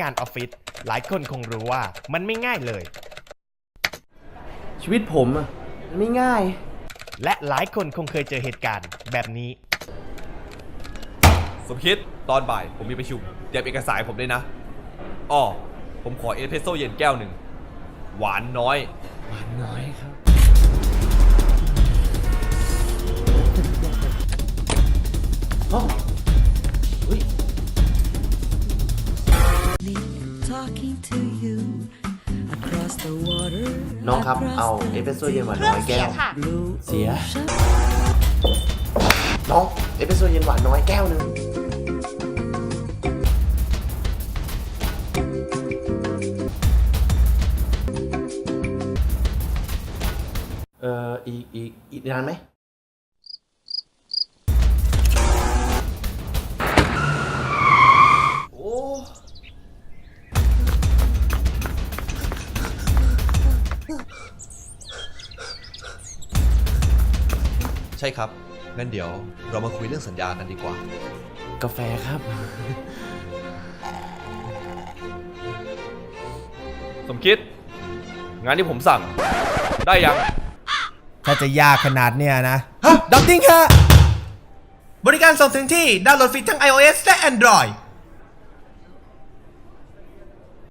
งานออฟฟิศหลายคนคงรู้ว่ามันไม่ง่ายเลย ชีวิตผมอะมันไม่ง่าย และหลายคนคงเคยเจอเหตุการณ์แบบนี้ สมคิดตอนบ่ายผมมีประชุมเตรียมเอกสารผมด้วยนะอ้อผมขอเอสเพรสโซ่เย็นแก้วหนึ่ง หวานน้อย หวานน้อยครับ talking to you across the water น้องครับ across เอา the เอสเปรสโซ่เย็นหวานน้อยแก้ว blue เสีย ocean น้อง เอสเปรสโซ่เย็นหวานน้อยแก้วหนึ่งเอ่อ อีก อีก อีกนานไหม ใช่ครับ งั้นเดี๋ยวเรามาคุยเรื่องสัญญากันดีกว่า กาแฟครับ สมคิด งานที่ผมสั่ง ได้ยัง ถ้าจะยากขนาดเนี้ยนะดับติ้งฮะบริการส่งถึงที่ดาวน์โหลดฟรีทั้ง iOS และ Android